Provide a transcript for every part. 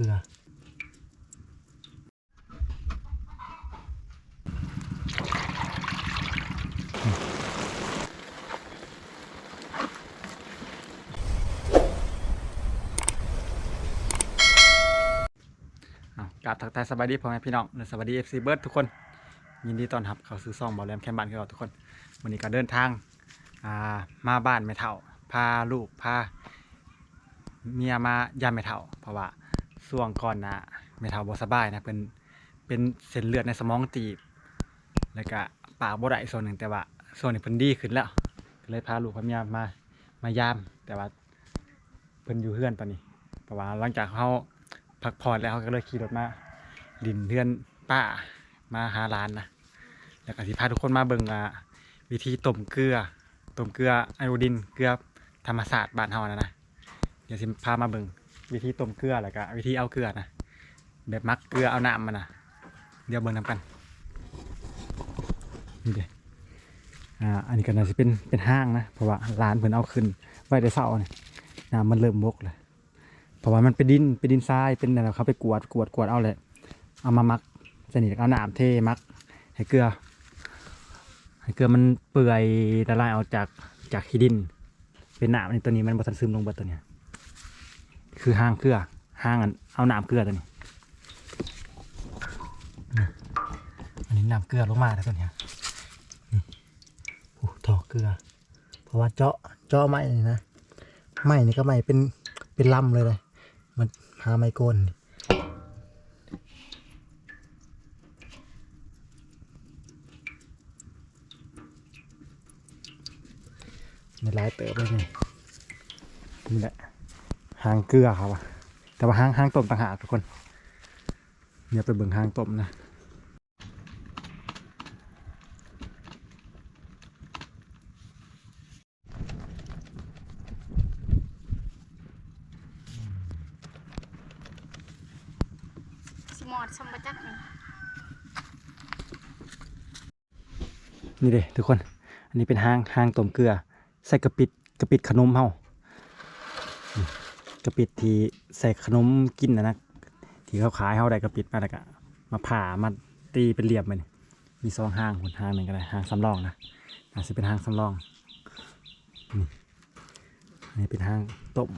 ลือ กราบทักทายสบายดีพ่อแม่พี่น้องและสวัสดีเอฟซีเบิร์ดทุกคน ยินดีต้อนรับเข้าสู่ซ่องบอลแรมแคมบ้านคือเราทุกคน วันนี้ก็เดินทางอ่ามาบ้านแม่เฒ่า พาลูก พาเมียมายามแม่เฒ่า เพราะว่า ช่วงก่อนนะแม่เฒ่าบ่สบายนะเป็นเป็นเส้นเลือดในสมองตีบ แล้วก็ปากบ่ได้ส่วนหนึ่งแต่ว่าส่วนนี้เพิ่นดีขึ้นแล้วก็เลยพาลูกพามียมามายาม แต่ว่าเพิ่นอยู่เฮือนตอนนี้เพราะว่าหลังจากเขาพักผ่อนแล้วเขาก็เลยขี่รถมาดินเฮือนป้ามาหาร้านนะแล้วก็สิพาทุกคนมาเบิ่งอ่าวิธีต้มเกลือต้มเกลือไอโอดินเกลือธรรมศาสตร์บ้านเฮานะนะเดี๋ยวสิพามาเบิ่ง วิธีต้มเกลือแล้วก็วิธีเอาเกลือนะแบบมักเกลือเอาน้ำมันนะเดี๋ยวเบิ่งนำกันนี่เด้อ่าอันนี้ก็น่าจะเป็นเป็นห้างนะเพราะว่าร้านเพิ่นเอาขึ้นไว้ได้เช้านี่น้ำมันเริ่มบกเลยเพราะว่ามันเป็นดินเป็นดินทรายเป็นอะไรเขาไปกวดกวดกวดเอาเลยเอามามักสนิทเอาน้ำเทมักให้เกลือให้เกลือมันเปื่อยละลายออกจากจากขี้ดิน เป็นหนามในตัวนี้มันบทันซึมลงบดตัวเนี้ย คือห้างเกลือห้างอันเอาหนามเกลือตัวนี้นะอันนี้น้ำเกลือลงมาแล้วตัวเนี้ยนี่โอ้ถอกเกลือ เพราะว่าเจาะเจาะไม้นี่นะไม้นี่ก็ไม้เป็นเป็นลำเลยเลยมันหาไม้โกนนี่ไม่ร้ายเติบเลยนี่นี่แหละ หางเกลือครับว่ะแต่ว่าหางหางต้มต่างหากทุกคนเดี๋ยวไปเบิ่งหางต้มนะสมอดสมบัจักนี่นี่เด้ทุกคน อันนี้เป็นหางหางต้มเกลือ ใส่กระปิดกระปิดขนมเฮานี่ กระปิดที่ใส่ขนมกินนะนะที่เขาขายเฮาได้กระปิดมาแล้วก็มาผ่ามาตีเป็นเหลี่ยมมันมีสองห้างคนห้างหนึ่งก็ได้ห้างสำรองนะอาจจะเป็นห้างสำรองนี่นี่เป็นห้างต้ม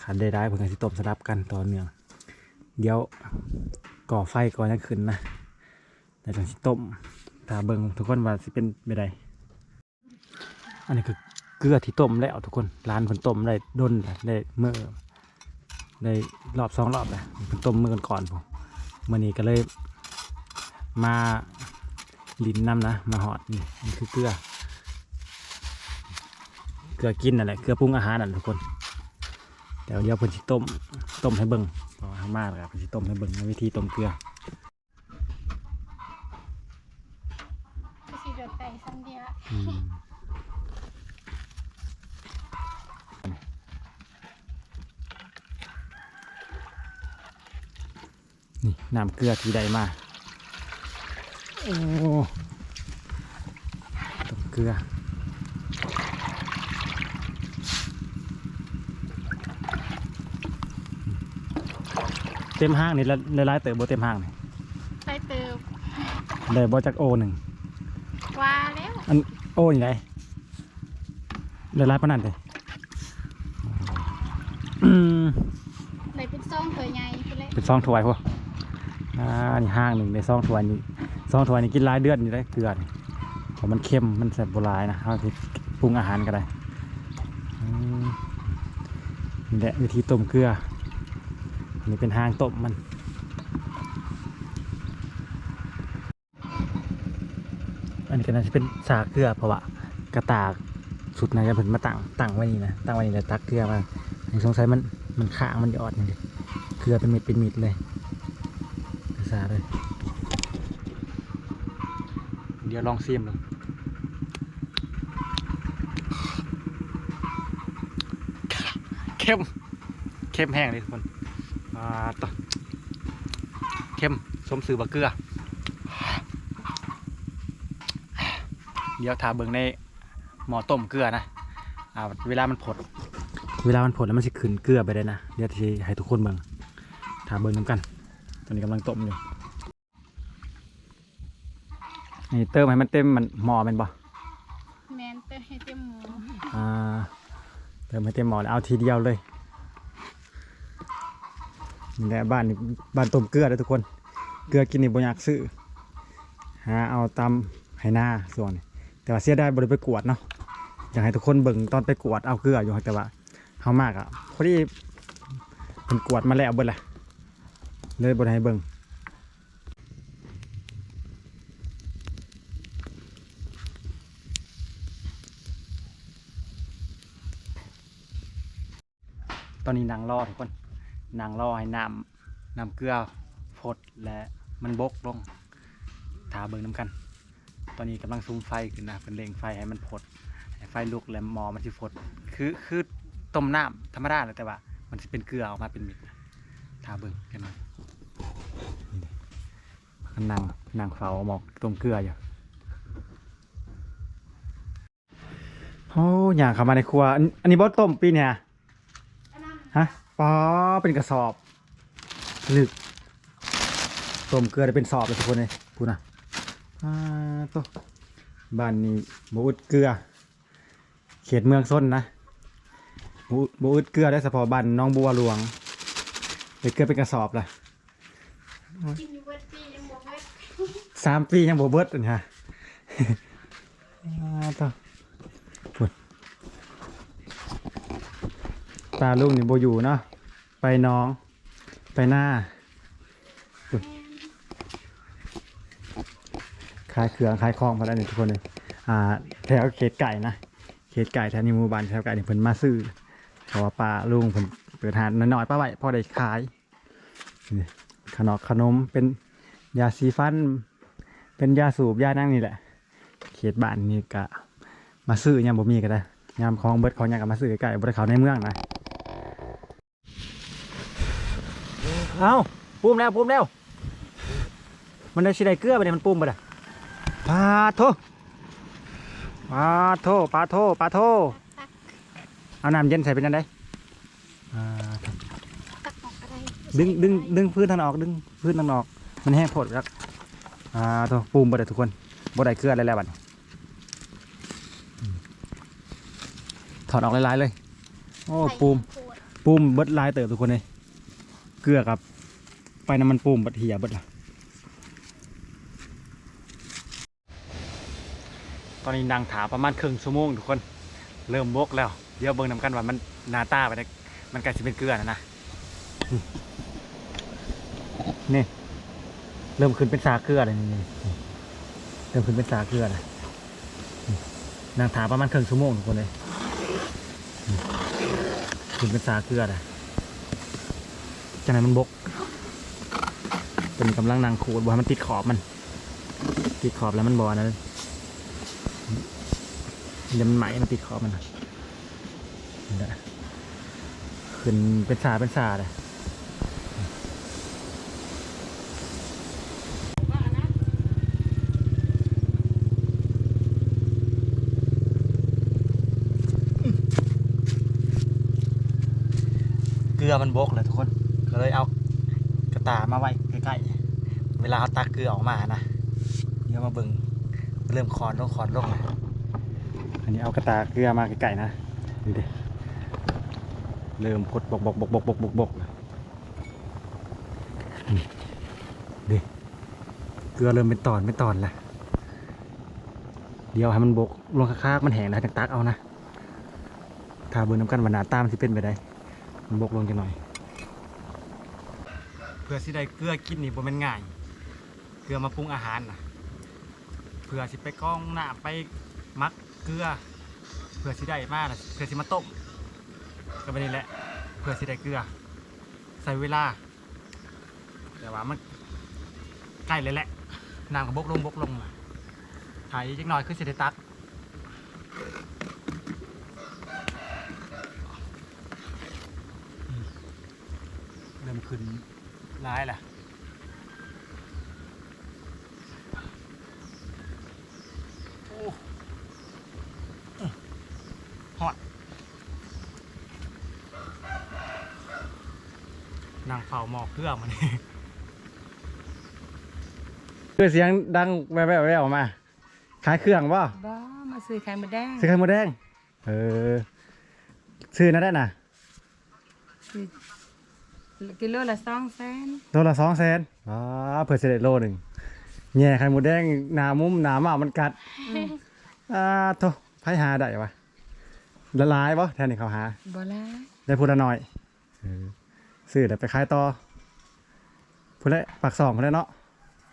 ขาดได้ได้เพื่อนสิต้มสลับกันต่อเนื่องเดี๋ยวก่อไฟก่อนจะขึ้นนะแต่จังสิต้มตาเบิงทุกคนว่าสิเป็นไปได้อันนี้คือ กลือที่ต้มแล้วทุกคนร้านเพิ่นต้มได้ดนได้เมื่อได้รอบสองรอบแล้วเพิ่นต้มเมื่อกันก่อนผมเมื่อนี้ก็เลยมาลินน้ำนะมาหอดนี่นคือเกลือ เกลือกินนั่นแหละเกลือปรุงอาหารนั่นทุกคนแต่เดี๋ยวเพิ่นสิต้มต้มให้เบิ่งเพราะว่ามากแล้วเพิ่นสิต้มให้เบิ่งวิธีต้มเกลือ ก็สิเดือดไก่ซ้ำเดียว อืม นี่น้ำเกลือที่ใดมาโอ้ต้มเกลือเต็มห้างนี่ละละลายเติบโบเต็มห้างนี่ไปเติบเลยบอจากโอหนึ่งว่าแล้วอันโอนี่ไงละลายปานนันเลยอืม เลยเป็นซ่องเถยใหญ่ไปเลยเป็นซองถ้วยพวก อ่านี่ห้างหนึ่งในซองถ้วนี่ซองถ้วนี่กินหลายเดือนอยู่ได้เกลือนี่เพราะมันเค็มมันแสบโบราณนะเขาที่ปรุงอาหารก็ได้อืมนี่แหละวิธีต้มเกลืออันนี่เป็นห้างต้มมันอันนี้ก็น่าจะเป็นสาเกลือเพราะว่ากระตากสุดนะจะเป็นมาตั้งตั้งไว้นี่นะตั้งไว้นี่แล้วตักเกลือมาอันนี้สงสัยมันมันข้างมันยอดนี่เกลือเป็นเม็ดเป็นเม็ดเลยาเลย เดี๋ยวลองซีมดูเข้ม เข้มแห้งเลยทุกคน อ่าต่อเข้ม สมสื่อบักเกลือ เดี๋ยวทาเบิ่งในหม้อต้มเกลือนะ อ่า เวลามันผด เวลามันผดแล้วมันสิขึ้นเกลือไปได้นะ เดี๋ยวที่ให้ทุกคนเบิ่งถาเบิ่งน้ำกัน ตอนนี้กำลังต้มอยู่นี่เติมให้มันเต็มมันหม้อแมันบ่แมนเตอร์ให้เต็มหมูอ่าเติมให้เต็มหม้อแล้วเอาทีเดียวเลยนี่แหละบ้านนี่บ้านต้มเกลือเลยทุกคน เกลือกินนี่บ่อยากซื้อหาเอาตามให้หน้าส่วนนี่แต่ว่าเสียได้บ่ได้ไปกวดเนาะอยากให้ทุกคนเบิ่งตอนไปกวดเอาเกลืออยู่แต่ว่าเฮามากอะพอดีเป็นกวดมาแล้วเบิดแหละ เลยบ่ได้ให้เบิ่งตอนนี้นางรอทุกคนนางรอให้น้ำน้ำเกลือพดและมันบกลงทาเบิ่งน้ำกัน ตอนนี้กำลังซูมไฟขึ้นนะเป็นเร่งไฟให้มันพดให้ไฟลุกแล้วหมอมันสิพดคือคือต้มน้ำธรรมดาแหละแต่ว่า มันจะเป็นเกลือออกมาเป็นม็ดทาเบิ่งกันหน่อยนี่เด้มั นั่งนั่งเฝ้าหมอกต้มเกลืออยู่โอ้อย่างเข้ามาในครัว อันนี้บอต้มปีเนี่ยฮะปอเป็นกระสอบลึกต้มเกลือได้เป็นสอบเลยทุกคนเลยพูดนะอ่าตัวบ้านนี้บอุดเกลือ เขตเมืองส้นนะบอุอุดเกลือได้เฉพาะบ้านน้องบัวหลวงไปเกลือเป็นกระสอบเลย สามปียังบ่เบิดอันนี้ฮะอ่าตัวพุ่นตาลุงนี่บ่อยู่เนาะไปน้องไปหน้าขายเครื่องขายของมาได้นี่ทุกคนเลยอ่าแถวเขตไก่นะเขตไก่แถวนี้หมู่บ้านแถวไก่นี่เพิ่นมาซื้อเพราะว่าป้าลุงเพิ่นเปิดหานน้อยๆป้าไว้พอได้ขายนี่ขนมขนมเป็นยาสีฟัน เป็นยาสูบยานั่งนี่แหละ เขตบ้านนี่กะ มาซื้อยามบ่มีก็ได้ยามของเบิดของหยังก็มาซื้อใกล้ๆบ่ได้เข้าในเมืองนะเอ้าปุ้มแล้วปุ้มแล้ว มันได้สิได้เกลือไปเนี่ยมันปุ้มไปเลยปลาโทปลาโทปลาโทปลาโทตักเอาน้ำเย็นใส่เป็นยังไงอ่าตักออกอะไรดึงดึงดึงพื้นทางออกดึงพื้นทางออก มันแห้งโพดครับ อ่าโทปุ้มไปเลยทุกคนบ่ได้เกลืออะไรแล้วบัดถอดออกหลายๆเลย โอ้ปูมปูมเบิดลายเติบทุกคนเลยเกลือกับ ไปน้ำมันปูมบิดเหียเบิดละตอนนี้นางถาประมาณครึ่งชั่วโมงทุกคน เริ่มบกแล้ว เดี๋ยวเบิ่งนำกันว่ามันนาตาไปได้มันกล้จะเป็นเกลือนะนะนี่ เริ่มขึ้นเป็นสาเกลือเลยนี่เริ่มขึ้นเป็นสาเกลือเลยนี่นางถาประมาณครึ่งชั่วโมงทุกคนเลยขึ้นเป็นสาเกลือเลยจากนั้นมันบกเป็นกำลังนางขูดบ่ให้มันติดขอบมัน ติดขอบแล้วมันบอนะเดี๋ยวมันไหมมันติดขอบมันนะขึ้นเป็นสาเป็นสาเลยเกลือมันบกเลยทุกคน ก็เลยเอากระตามาไว้ใกล้ๆ เว ลาเขาตักเกลือออกมานะเดี๋ยวมาเบิ่งเริ่มคอนลงคอนลงนะอันนี้เอากระตาเกลือมาใกล้ๆนะดูดิเริ่มพดบกบกบกบกบกบกบกดิเกลือเริ่มเป็นตอนเป็นตอนแล้วเดี๋ยวให้มันบกลงค้ากๆมันแห้งแล้วจังตักเอานะถ้าเบิ่งน้ำกันว่าหนาตามนสิเป็นไปได้ มันบกลงจังหน่อย เพื่อสิได้เกลือกินนี่บ่แม่นง่าย เกลือมาปรุงอาหารนะเพื่อสิไปกรองน้ำไปมักเกลือเพื่อสิได้มาน่ะเพื่อสิมาต้มก็ไม่นี่แหละเพื่อสิได้เกลือ ใส่เวลา แต่ว่ามันใกล้เลยแหละน้ำก็บกลงบกลงมาถ่ายจักหน่อยคือสิได้ตักเริ่มขึ้นร้ายแหละโอ้อื้อฮอด นาง เฝ้าหมอกเครื่องมันคือเสียงดังแว่วๆแววออกมา ขายเครื่องป่ะบ้ามาซื้อไข่มดแดงซื้อไข่มดแดง เออ ซื้อนะได้น่ะซื้อกิโลละสองแสนโลละสองแสนอ๋อเผื่อเสด็จโลหนึ่งแง่ไข่มดแดงหนามุมหนามามันกัด อ่าโทไผหาได้ปะละลายปะแทนนี่เขาหาบ่ละได้พูดละหน่อยเออซื้อเดี๋ยวไปขายต่อ พูดละปากสองพูดละเนาะ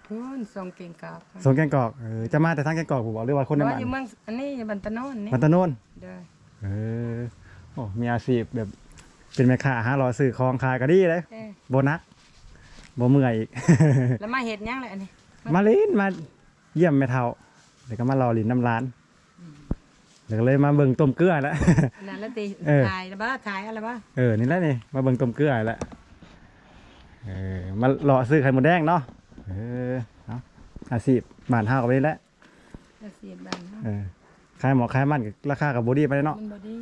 พูนส่งเก่งกับส่งแกงกอกเออจะมาแต่ทางแกงกอกผมบอกหรือว่าคนในบ่บ้านอยู่เมืองอันนี้อยู่บันตะโนนนี่มันตะโนนเด้อเออโอ้มีอาชีพแบบเป็นแม่ค้าหารอซื้อของขายก็ดีเลยเอ้ยโบนัสบ่เมื่อยอีก แล้วมาเฮ็ดหยังแหละอันนี้มาลินมาเยี่ยมแม่เฒ่าเดี๋ยวก็มารอลินน้ำร้านเดี๋ยวก็เลยมาเบิ่งต้มเกลือแล้ว อันนั้นละติเออ ถ่ายแล้วบ่ถ่ายอะไรบ่เออนี่แหละนี่มาเบิ่งต้มเกลือแล้ว เออมารอซื้อไข่มดแดงเนาะเออเอาอาชีพบ้านเฮาก็ไปนี่แหละละเสียดบ้านเฮาเออขายหมอขายมันก็ราคากับบ่ดีไปเนาะมันบ่ดี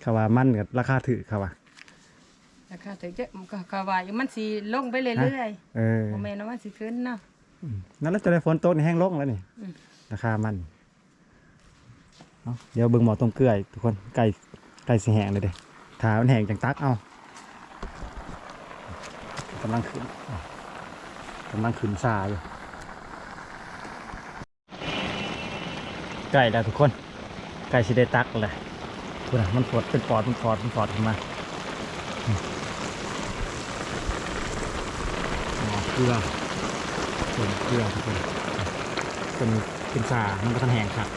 เขาว่ามันก็ราคาถือเขาว่าราคาถึงจะมันก็ก็ว่าอยู่มันสิลงไปเรื่อยเออๆบ่แม่นว่ามันสิขึ้นเนาะ อืมนั่นแล้วจะได้ฝนตกนี่แห้งลงแล้วนี่อืม ราคามันเอาเดี๋ยวเบิ่งหมอต้มเกลืออีกทุกคนไก่ไก่สิแห้งเลยเด้ถ้ามันแห้งจังตักเอา กำลังขึ้นกำลังขึ้นซาอยู่ไก่แล้วทุกคนไก่สิได้ตักเลยคุณน่ะมันฟดเป็นปอดมันฟอดมันฟอดขึ้นมาอืมอ๋อเกลือส่วนเกลือทุกคนเป็นเป็นซามันก็ทันแหงครับ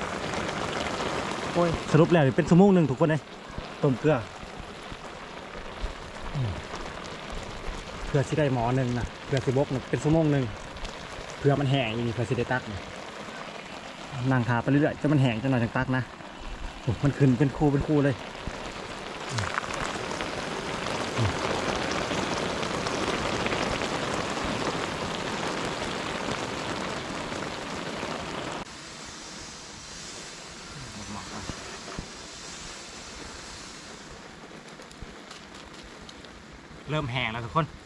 โอ้ยสรุปแล้วเป็นสมุงหนึ่งทุกคนเลยต้มเกลือ พื่อสิได้หมอหนึ่งนะเพื่อสิบกเป็นสมงหนึ่งเพื่อมันแห้งอีนี่เพื่อสิได้ตักนั่งทาไปเรื่อยๆจนมันแห้งจนหน่อยจังตักนะมันขึ้นเป็นคู่เป็นคู่เลยเริ่มแห้งแล้วทุกคน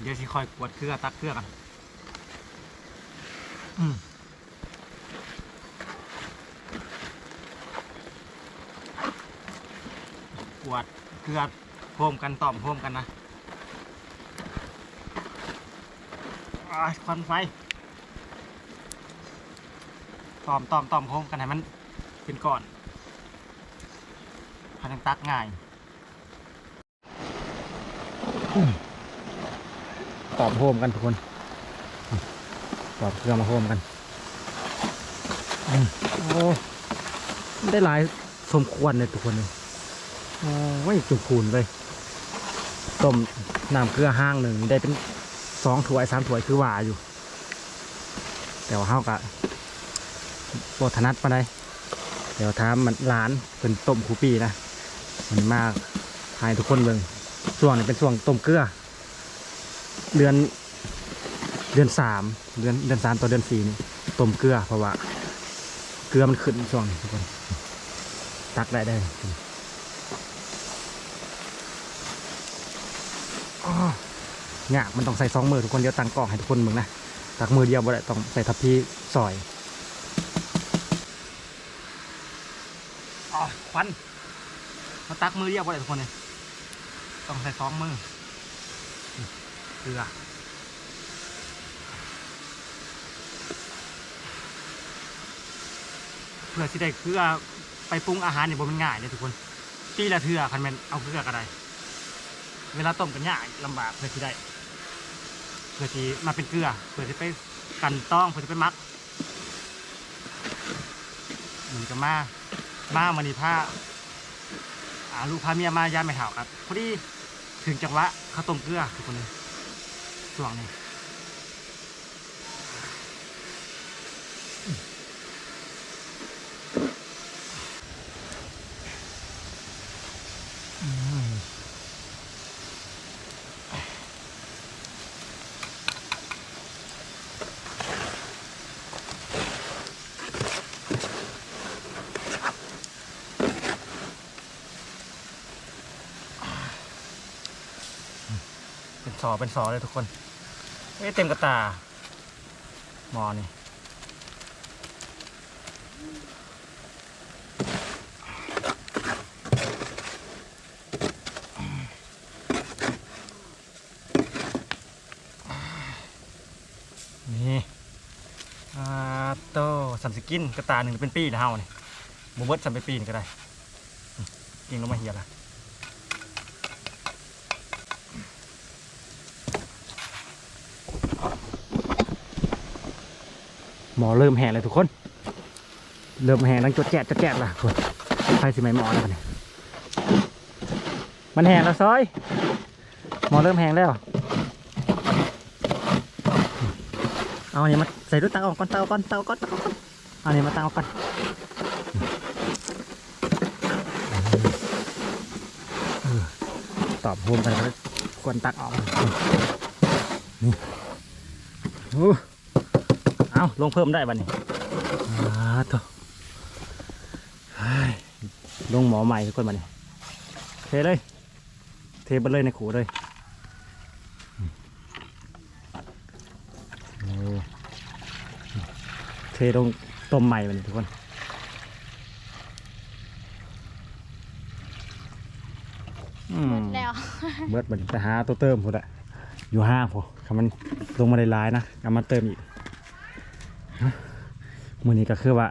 เดี๋ยวสิคอยกวดเกลือตักเกลือกันอืมกวดเกลือโฮมกันต่อมโฮมกันนะอ้ายควันไฟต่อมต่อมต่อมโฮมกันให้มันเป็นก่อนพันตักง่ายต อบโฮมกันทุกคนตอบเครื่องมาโฮมกันอืมโอ้ได้หลายสมควรเลยทุกคนเลยโอ้ยจุกคูนเลยต้มน้ำเกลือห้างหนึ่งได้เป็นสองถ้วยสามถ้วยคือว่าอยู่ แต่ว่าเฮากะบทถนัดมาได้เดี๋ยวถามมันร้านเป็นต้มคูปีนะมันมากให้ทุกคนเบิ่งช่วงนี้เป็นช่วงต้มเกลือ เดือนเดือนสามเดือนเดือนสามต่อเดือนสี่นี่ต้มเกลือเพราะว่า เกลือมันขึ้นช่วงนี้ทุกคน ตักได้ได้อ้อยมันต้องใส่สองมือทุกคนเดี๋ยวตั้งกองให้ทุกคนมึงนะตักมือเดียวบ่ได้ต้องใส่ทัพพีซอยอ๋อควันมาตักมือเดียวบ่ได้ทุกคนเลยต้องใส่สองมือ กลือ เพื่อที่ได้เกลือไปปรุงอาหารเนี่ยบ่มันง่ายเลยทุกคนปีละเทือคันแมันเอาเกลือก็ได้เวลาต้มกันยากลำบากเพื่อที่ได้ เพื่อที่มาเป็นเกลือ เพื่อที่ไปกันต้องเพื่อที่ไปมักมันก็มามามานี่ผ้าอาลูกพาเมียมายาไม่เท่าครับพอดีถึงจังหวะข้าวต้มเกลือทุกคนเลย ช่วงนี้เป็นสอเป็นสอเลยทุกคน เอ้เต็มกระตา หมอนี่นี่อาโตสัมสกินกระตาหนึ่งเป็นปีนะเฮานี่บเบิดสัมไปปีนก็ได้นี่กินลงมาเหียละ หมอเริ่มแห้งเลยทุกคน เริ่มแห้งดังจดแจ๊ดจดแจ๊ดละคนใครสิไม่หมอแล้วกันเนี่ยมันแห้งแล้วซอย หมอเริ่มแห้งแล้ว เอาอันนี้มาใส่ด้วยเตาออกก่อนเตาก่อนเตาก่อนเตาก่อนเอาอันนี้มาตาก่อนเออตอบโฮมไปแล้วควรตักออกนี่โอ้ เอาลงเพิ่มได้บัดนี้อ่าตัวเฮ้ยลงหมอใหม่ทุกคนบัดนี้เทเลย เทไปเลยในขูเลยโอ้เทลงต้มใหม่มันทุกคนอืหมมดแล้วเบิดบัดนไปหาตัวเติมพุ่นอะอยู่ห้างพอคำมันลงมาได้หลายนะเอามาเติมอีก มือนี้ก็คือว่า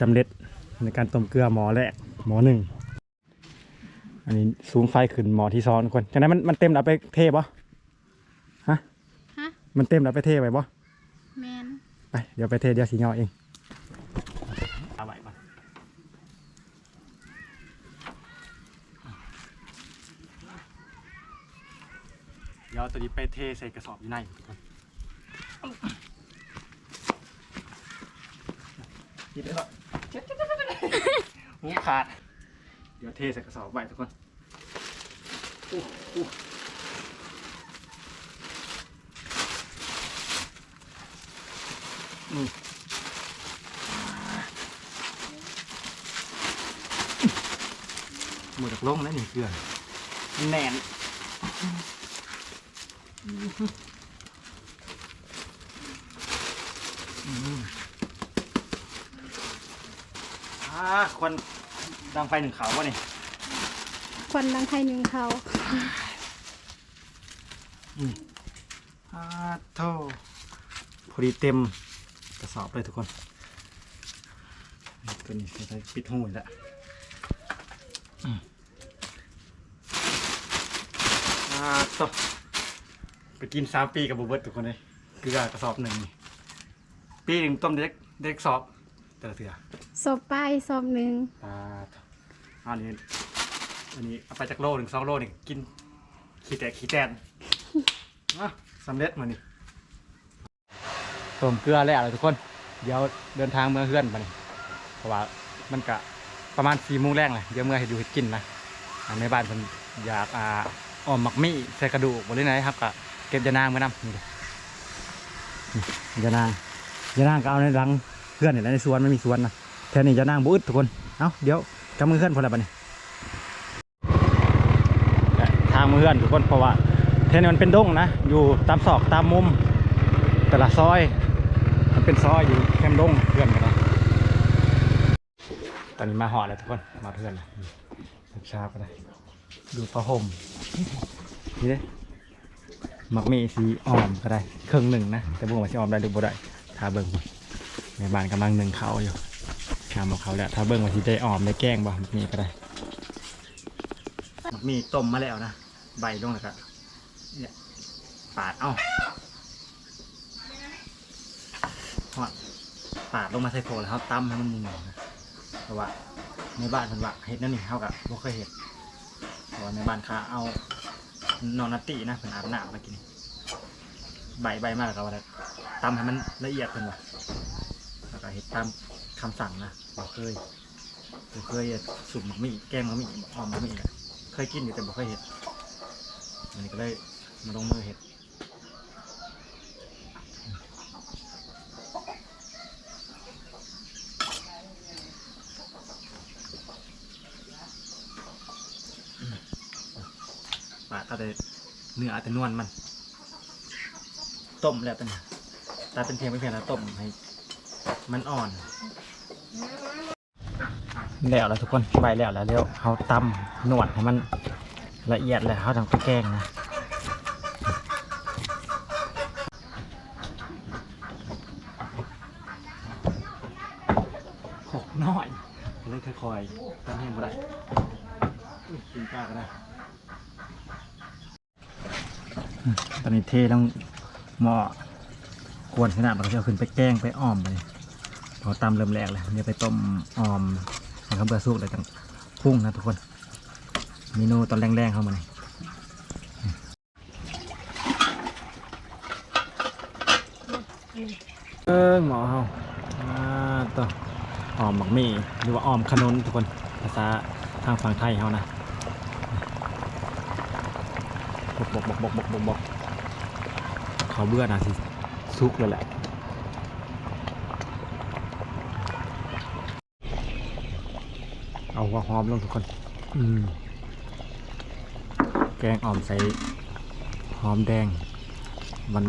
สำเร็จในการต้มเกลือหมอแรกหมอหนึ่ง อันนี้สูงไฟขึ้นหมอที่ซ้อนทุกคนจากนั้นมันมันเต็มแล้วไปเทปะฮะ ฮะ มันเต็มแล้วไปเทไปปะแมนไปเดี๋ยวไปเทเดี๋ยวสีเงาเองเอาไว้ก่อนเดี๋ยวตัวนี้ไปเทใส่กระสอบอยู่ในทุกคน หยิบได้แล้วหูขาด เดี๋ยวเทใส่กระสอบไว้ทุกคนอู้อู้นี่มือดักลงแล้วนี่เกลือแน่นอืมอ่า ควันดังไฟหนึ่งขาววะนี่ควันดังไทยหนึ่งเขาอ่าโธ่พอดีเต็มกระสอบเลยทุกคนนี่ตัวนี้ใส่ปิดหูอีกแล้วอืมอ่าโต่ไปกินสามปีกับบูเบิร์ตทุกคนเลยเกลือกระสอบหนึ่งนี่ปีหนึ่งต้มเด็กเด็กสอบแต่ละเถื่อ ศพไปศพหนึ่งอ่าอันนี้อันนี้เอาไปจากโลหนึ่งสองโลหนี่งกิน ขี้แตกขี้แตนอะสำเร็จมานี่ต้มเกลือแล้วเลยทุกคน เดี๋ยวเดินทางเมืองเฮือนมานี่เพราะว่ามันกะประมาณสี่โมงแรกเลยเดี๋ยวเมื่อให้ดูเห็ดกินนะอ่าในบ้านผมอยากอ่าออมหมักมี่ใส่กระดูกบริเวณไหนครับกะเก็บยานางมานำนี่เลยนี่ยานางยานางก็เอาในรังเพื่อนนี่แหละในสวนไม่มีสวนนะ แถวนี้ยานางบุอึดทุกคน เอาเดี๋ยวกำมือเพื่อนพอแล้วปะนี่ทางมือเพื่อนทุกคนเพราะว่าเทนี้มันเป็นดงนะ อยู่ตามซอกตามมุม แต่ละซอย มันเป็นซอยอยู่แคมดงเพื่อนกันนะตอนนี้มาหอดแล้วทุกคน มาเพื่อนลูกชาก็ได้ดูผ้าห่มนี่เด้มักมีสีอ่อมก็ได้ เครื่องหนึ่งนะ แต่บุ้งว่าสีอ่อมได้หรือบ่ได้ทาเบิ้งในบ้านกำลังหนึ่งเขาอยู่ ชาของเขาแล้วถ้าเบิ้งว่าสีได้อ่อมได้แกล้งบ่มักมีก็ได้มักมีต้มมาแล้วนะใบลงแล้วก็เนี่ยปาดเอ้าหอดปาดลงมาใส่โฟแล้วเขาตั้มให้มันมุนๆนะเพราะว่าในบ้านเพิ่นว่าเห็ดนั่นนี่เขากับบ่เคยเห็ดเพราะว่าในบ้านค้าเอานอนนัตตินะเพิ่นอาบน้ำมากินใบใบมากแล้วก็ว่าตั้มให้มันละเอียดเพิ่นว่าแล้วก็เห็ดตาม คำสั่งนะบ่เคยบ่เคยสุปหมักมี่แกงหมักมี่ออมหมักมี่อะเคยกินอยู่แต่บ่เคยเห็ดอันนี้ก็เลยมาลงมือเห็ดปลาดเอาแต่เนื้อแต่นวลมัน ต้มแล้วเป็นตาเป็นเพียงไม่เพียงแล้วต้มให้มันอ่อน แล้วแล้วทุกคนใบแล้วแล้วเดี๋ยวเขาตำนวดให้มันละเอียดแล้วเขาต้องไปแกงนะหกน้อยเลยค่อยๆตำให้บ่ได้อุ๊ยกินปลาก็ได้อืมตอนนี้เทลงหม้อกวนขนาดมันก็จะเอาขึ้นไปแกงไปอ้อมไป พอตำเริ่มแรกเลยเดี๋ยวไปต้มออมให้เขาเบื่อสุกเลยจังพุ่งนะทุกคนเมนูตอนแรงๆเข้ามาเลยเออหมอเฮาอ่าต่อออมหมักมี่หรือว่าออมขนุนทุกคนภาษาทางฝั่งไทยเขานะบกบกบกบกบกบกบกเขาเบื่อนะสิสุกเลยแหละ เอาหัวหอมลงทุกคน อืม แกงอ่อมใส่หอมแดง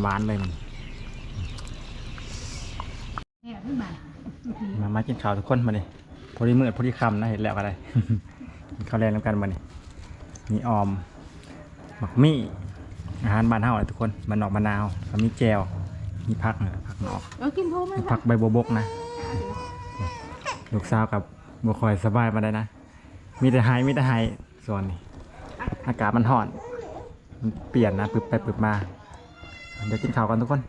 หวานๆเลยมันเนี่ยขึ้นมามามากินข้าวทุกคนมาดิพอดีมืดพอดีคำนะเห็นแล้วอะไรกินข้าวแรงแล้วกันมาดิมีออมหมักมี่อาหารบ้านเฮาเลยทุกคนมันออกมะนาวแล้วมีแจวมีผักนะผักนอกเออกินโพมันผักใบบัวบกนะ ลูกสาวกับ บัวคอยสบายมาได้นะ มีแต่ไฮมีแต่ไฮส่วนนี้อากาศมันห่อน มันเปลี่ยนนะปึบไปปึบมา เดี๋ยวกินข้าวกันทุกคน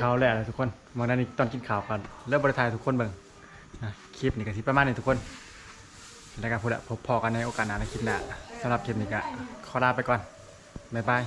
ข้าวแล้วทุกคนมองด้านนี้ตอนกินข้าวกันเริ่มบริทายทุกคนเบิ่งคลิปนี้ก็สิประมาณนี้ทุกคน แล้วก็พูดละพบพอกันในโอกาสหน้าในคลิปหน้าสำหรับคลิปนี้ก็ขอลาไปก่อนบ๊ายบาย